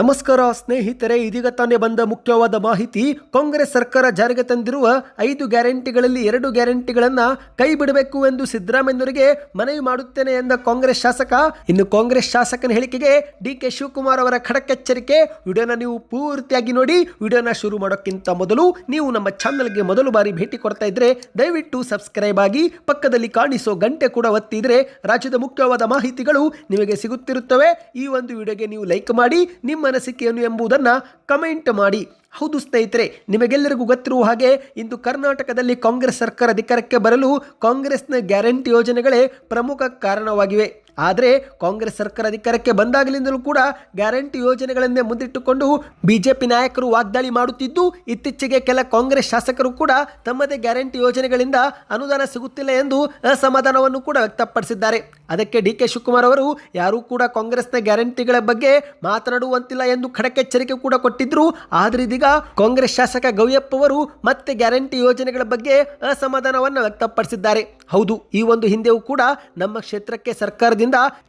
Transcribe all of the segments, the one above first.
ನಮಸ್ಕಾರ ಸ್ನೇಹಿತರೆ, ಇದೀಗ ತಾನೇ ಬಂದ ಮುಖ್ಯವಾದ ಮಾಹಿತಿ. ಕಾಂಗ್ರೆಸ್ ಸರ್ಕಾರ ಜಾರಿಗೆ ತಂದಿರುವ ಐದು ಗ್ಯಾರಂಟಿಗಳಲ್ಲಿ ಎರಡು ಗ್ಯಾರಂಟಿಗಳನ್ನ ಕೈ ಬಿಡಬೇಕು ಎಂದು ಸಿದ್ದರಾಮಯ್ಯನವರಿಗೆ ಮನವಿ ಮಾಡುತ್ತೇನೆ ಎಂದ ಕಾಂಗ್ರೆಸ್ ಶಾಸಕ. ಇನ್ನು ಕಾಂಗ್ರೆಸ್ ಶಾಸಕನ ಹೇಳಿಕೆಗೆ ಡಿ ಕೆ ಶಿವಕುಮಾರ್ ಅವರ ಖಡಕ್ ಎಚ್ಚರಿಕೆ ವಿಡಿಯೋನ ನೀವು ಪೂರ್ತಿಯಾಗಿ ನೋಡಿ, ವಿಡಿಯೋನ ಶುರು ಮಾಡೋಕ್ಕಿಂತ ಮೊದಲು ನೀವು ನಮ್ಮ ಚಾನಲ್ಗೆ ಮೊದಲು ಬಾರಿ ಭೇಟಿ ಕೊಡ್ತಾ ಇದ್ರೆ ದಯವಿಟ್ಟು ಸಬ್ಸ್ಕ್ರೈಬ್ ಆಗಿ, ಪಕ್ಕದಲ್ಲಿ ಕಾಣಿಸೋ ಗಂಟೆ ಕೂಡ ಒತ್ತಿದ್ರೆ ರಾಜ್ಯದ ಮುಖ್ಯವಾದ ಮಾಹಿತಿಗಳು ನಿಮಗೆ ಸಿಗುತ್ತಿರುತ್ತವೆ. ಈ ಒಂದು ವಿಡಿಯೋಗೆ ನೀವು ಲೈಕ್ ಮಾಡಿ, ನಿಮ್ಮ ಅನಿಸಿಕೆಯನ್ನು ಎಂಬುದನ್ನು ಕಮೆಂಟ್ ಮಾಡಿ. ಹೌದು ಸ್ನೇಹಿತರೆ, ನಿಮಗೆಲ್ಲರಿಗೂ ಗೊತ್ತಿರುವ ಹಾಗೆ ಇಂದು ಕರ್ನಾಟಕದಲ್ಲಿ ಕಾಂಗ್ರೆಸ್ ಸರ್ಕಾರ ಅಧಿಕಾರಕ್ಕೆ ಬರಲು ಕಾಂಗ್ರೆಸ್ನ ಗ್ಯಾರಂಟಿ ಯೋಜನೆಗಳೇ ಪ್ರಮುಖ ಕಾರಣವಾಗಿವೆ. ಆದರೆ ಕಾಂಗ್ರೆಸ್ ಸರ್ಕಾರ ಅಧಿಕಾರಕ್ಕೆ ಬಂದಾಗಲಿಂದಲೂ ಕೂಡ ಗ್ಯಾರಂಟಿ ಯೋಜನೆಗಳನ್ನೇ ಮುಂದಿಟ್ಟುಕೊಂಡು ಬಿಜೆಪಿ ನಾಯಕರು ವಾಗ್ದಾಳಿ ಮಾಡುತ್ತಿದ್ದು, ಇತ್ತೀಚೆಗೆ ಕೆಲ ಕಾಂಗ್ರೆಸ್ ಶಾಸಕರು ಕೂಡ ತಮ್ಮದೇ ಗ್ಯಾರಂಟಿ ಯೋಜನೆಗಳಿಂದ ಅನುದಾನ ಸಿಗುತ್ತಿಲ್ಲ ಎಂದು ಅಸಮಾಧಾನವನ್ನು ಕೂಡ ವ್ಯಕ್ತಪಡಿಸಿದ್ದಾರೆ. ಅದಕ್ಕೆ ಡಿ ಕೆ ಶಿವಕುಮಾರ್ ಅವರು ಯಾರೂ ಕೂಡ ಕಾಂಗ್ರೆಸ್ನ ಗ್ಯಾರಂಟಿಗಳ ಬಗ್ಗೆ ಮಾತನಾಡುವಂತಿಲ್ಲ ಎಂದು ಖಡಕ್ ಎಚ್ಚರಿಕೆ ಕೂಡ ಕೊಟ್ಟಿದ್ರು. ಆದರೆ ಇದೀಗ ಕಾಂಗ್ರೆಸ್ ಶಾಸಕ ಗೌಯಪ್ಪ ಅವರು ಮತ್ತೆ ಗ್ಯಾರಂಟಿ ಯೋಜನೆಗಳ ಬಗ್ಗೆ ಅಸಮಾಧಾನವನ್ನು ವ್ಯಕ್ತಪಡಿಸಿದ್ದಾರೆ. ಹೌದು, ಈ ಒಂದು ಹಿಂದೆಯೂ ಕೂಡ ನಮ್ಮ ಕ್ಷೇತ್ರಕ್ಕೆ ಸರ್ಕಾರದಿಂದ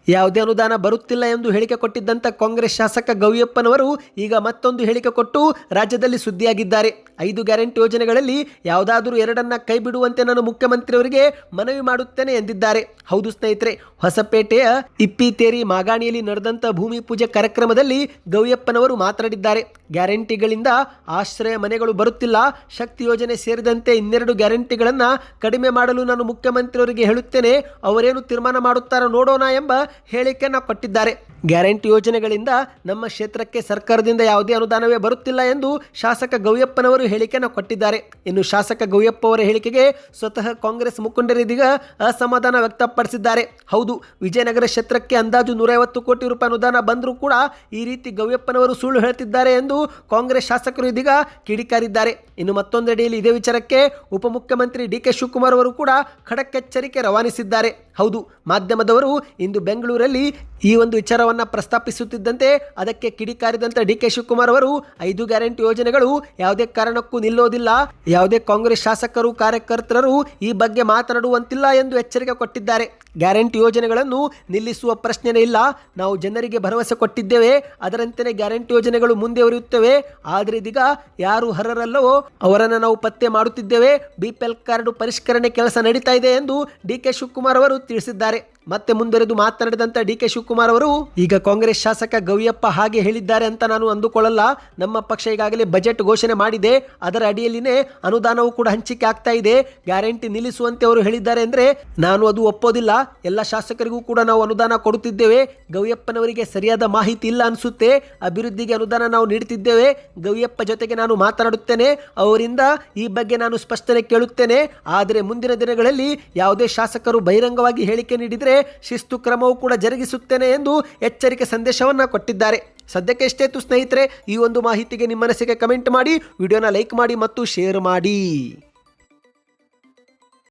ಯಾವುದೇ ಅನುದಾನ ಬರುತ್ತಿಲ್ಲ ಎಂದು ಹೇಳಿಕೆ ಕೊಟ್ಟಿದ್ದಂಥ ಕಾಂಗ್ರೆಸ್ ಶಾಸಕ ಗೌಯಪ್ಪನವರು ಈಗ ಮತ್ತೊಂದು ಹೇಳಿಕೆ ಕೊಟ್ಟು ರಾಜ್ಯದಲ್ಲಿ ಸುದ್ದಿಯಾಗಿದ್ದಾರೆ. ಐದು ಗ್ಯಾರಂಟಿ ಯೋಜನೆಗಳಲ್ಲಿ ಯಾವುದಾದರೂ ಎರಡನ್ನ ಕೈ ಬಿಡುವಂತೆ ನಾನು ಮುಖ್ಯಮಂತ್ರಿಯವರಿಗೆ ಮನವಿ ಮಾಡುತ್ತೇನೆ ಎಂದಿದ್ದಾರೆ. ಹೌದು ಸ್ನೇಹಿತರೆ, ಹೊಸಪೇಟೆಯ ಇಪ್ಪಿತೇರಿ ಮಾಗಾಣಿಯಲ್ಲಿ ನಡೆದಂಥ ಭೂಮಿ ಪೂಜೆ ಕಾರ್ಯಕ್ರಮದಲ್ಲಿ ಗೌಯಪ್ಪನವರು ಮಾತನಾಡಿದ್ದಾರೆ. ಗ್ಯಾರಂಟಿಗಳಿಂದ ಆಶ್ರಯ ಮನೆಗಳು ಬರುತ್ತಿಲ್ಲ. ಶಕ್ತಿ ಯೋಜನೆ ಸೇರಿದಂತೆ ಇನ್ನೆರಡು ಗ್ಯಾರಂಟಿಗಳನ್ನು ಕಡಿಮೆ ಮಾಡಲು ನಾನು ಮುಖ್ಯಮಂತ್ರಿಯವರಿಗೆ ಹೇಳುತ್ತೇನೆ. ಅವರೇನು ತೀರ್ಮಾನ ಮಾಡುತ್ತಾರೋ ನೋಡೋಣ. ಎಂಬ ಹೇಳಿಕೆಯನ್ನು ಕೊಟ್ಟಿದ್ದಾರೆ. ಗ್ಯಾರಂಟಿ ಯೋಜನೆಗಳಿಂದ ನಮ್ಮ ಕ್ಷೇತ್ರಕ್ಕೆ ಸರ್ಕಾರದಿಂದ ಯಾವುದೇ ಅನುದಾನವೇ ಬರುತ್ತಿಲ್ಲ ಎಂದು ಶಾಸಕ ಗೌಯಪ್ಪನವರು ಹೇಳಿಕೆಯನ್ನು ಕೊಟ್ಟಿದ್ದಾರೆ. ಇನ್ನು ಶಾಸಕ ಗೌಯಪ್ಪ ಅವರ ಹೇಳಿಕೆಗೆ ಸ್ವತಃ ಕಾಂಗ್ರೆಸ್ ಮುಖಂಡರಿದೀಗ ಅಸಮಾಧಾನ ವ್ಯಕ್ತಪಡಿಸಿದ್ದಾರೆ. ಹೌದು, ವಿಜಯನಗರ ಕ್ಷೇತ್ರಕ್ಕೆ ಅಂದಾಜು ನೂರೈವತ್ತು ಕೋಟಿ ರೂಪಾಯಿ ಅನುದಾನ ಬಂದರೂ ಕೂಡ ಈ ರೀತಿ ಗೌಯಪ್ಪನವರು ಸುಳ್ಳು ಹೇಳುತ್ತಿದ್ದಾರೆ ಎಂದು ಕಾಂಗ್ರೆಸ್ ಶಾಸಕರು ಇದೀಗ ಕಿಡಿಕಾರಿದ್ದಾರೆ. ಇನ್ನು ಮತ್ತೊಂದೆಡೆಯಲ್ಲಿ ಇದೇ ವಿಚಾರಕ್ಕೆ ಉಪಮುಖ್ಯಮಂತ್ರಿ ಡಿ ಕೆ ಶಿವಕುಮಾರ್ ಅವರು ಕೂಡ ಖಡಕ್ ಎಚ್ಚರಿಕೆ ರವಾನಿಸಿದ್ದಾರೆ. ಹೌದು, ಮಾಧ್ಯಮದವರು ಇಂದು ಬೆಂಗಳೂರಲ್ಲಿ ಈ ಒಂದು ವಿಚಾರವನ್ನು ಪ್ರಸ್ತಾಪಿಸುತ್ತಿದ್ದಂತೆ, ಅದಕ್ಕೆ ಕಿಡಿಕಾರಿದಂಥ ಡಿ ಕೆ ಶಿವಕುಮಾರ್ ಅವರು ಐದು ಗ್ಯಾರಂಟಿ ಯೋಜನೆಗಳು ಯಾವುದೇ ಕಾರಣಕ್ಕೂ ನಿಲ್ಲೋದಿಲ್ಲ. ಯಾವುದೇ ಕಾಂಗ್ರೆಸ್ ಶಾಸಕರು ಕಾರ್ಯಕರ್ತರು ಈ ಬಗ್ಗೆ ಮಾತನಾಡುವಂತಿಲ್ಲ ಎಂದು ಎಚ್ಚರಿಕೆ ಕೊಟ್ಟಿದ್ದಾರೆ. ಗ್ಯಾರಂಟಿ ಯೋಜನೆಗಳನ್ನು ನಿಲ್ಲಿಸುವ ಪ್ರಶ್ನೆನೇ ಇಲ್ಲ. ನಾವು ಜನರಿಗೆ ಭರವಸೆ ಕೊಟ್ಟಿದ್ದೇವೆ. ಅದರಂತೆಯೇ ಗ್ಯಾರಂಟಿ ಯೋಜನೆಗಳು ಮುಂದುವರಿಯುತ್ತವೆ ಆದರೆ ಇದೀಗ ಯಾರು ಹರರಲ್ಲವೋ ಅವರನ್ನು ನಾವು ಪತ್ತೆ ಮಾಡುತ್ತಿದ್ದೇವೆ. ಬಿ ಪಿ ಎಲ್ ಕಾರ್ಡ್ ಪರಿಷ್ಕರಣೆ ಕೆಲಸ ನಡೀತಾ ಇದೆ ಎಂದು ಡಿ ಕೆ ಶಿವಕುಮಾರ್ ಅವರು ತಿಳಿಸಿದ್ದಾರೆ ಮತ್ತೆ ಮುಂದುವರೆದು ಮಾತನಾಡಿದಂತ ಡಿ ಕೆ ಶಿವಕುಮಾರ್ ಅವರು, ಈಗ ಕಾಂಗ್ರೆಸ್ ಶಾಸಕ ಗವಿಯಪ್ಪ ಹಾಗೆ ಹೇಳಿದ್ದಾರೆ ಅಂತ ನಾನು ಅಂದುಕೊಳ್ಳಲ್ಲ. ನಮ್ಮ ಪಕ್ಷ ಈಗಾಗಲೇ ಬಜೆಟ್ ಘೋಷಣೆ ಮಾಡಿದೆ. ಅದರ ಅಡಿಯಲ್ಲಿನೇ ಅನುದಾನವೂ ಕೂಡ ಹಂಚಿಕೆ ಆಗ್ತಾ ಇದೆ. ಗ್ಯಾರಂಟಿ ನಿಲ್ಲಿಸುವಂತೆ ಅವರು ಹೇಳಿದ್ದಾರೆ ಅಂದ್ರೆ ನಾನು ಅದು ಒಪ್ಪೋದಿಲ್ಲ. ಎಲ್ಲ ಶಾಸಕರಿಗೂ ಕೂಡ ನಾವು ಅನುದಾನ ಕೊಡುತ್ತಿದ್ದೇವೆ. ಗವಿಯಪ್ಪನವರಿಗೆ ಸರಿಯಾದ ಮಾಹಿತಿ ಇಲ್ಲ ಅನಿಸುತ್ತೆ. ಅಭಿವೃದ್ಧಿಗೆ ಅನುದಾನ ನಾವು ನೀಡುತ್ತಿದ್ದೇವೆ. ಗವಿಯಪ್ಪ ಜೊತೆಗೆ ನಾನು ಮಾತನಾಡುತ್ತೇನೆ. ಅವರಿಂದ ಈ ಬಗ್ಗೆ ನಾನು ಸ್ಪಷ್ಟನೆ ಕೇಳುತ್ತೇನೆ. ಆದರೆ ಮುಂದಿನ ದಿನಗಳಲ್ಲಿ ಯಾವುದೇ ಶಾಸಕರು ಬಹಿರಂಗವಾಗಿ ಹೇಳಿಕೆ ನೀಡಿದರೆ ಶಿಸ್ತು ಕ್ರಮವೂ ಕೂಡ ಜರುಗಿಸುತ್ತೇನೆ ಎಂದು ಎಚ್ಚರಿಕೆ ಸಂದೇಶವನ್ನು ಕೊಟ್ಟಿದ್ದಾರೆ. ಸದ್ಯಕ್ಕೆ ಎಷ್ಟೇತು ಸ್ನೇಹಿತರೆ, ಈ ಒಂದು ಮಾಹಿತಿಗೆ ನಿಮ್ಮ ಮನಸ್ಸಿಗೆ ಕಮೆಂಟ್ ಮಾಡಿ, ವಿಡಿಯೋನ ಲೈಕ್ ಮಾಡಿ ಮತ್ತು ಶೇರ್ ಮಾಡಿ.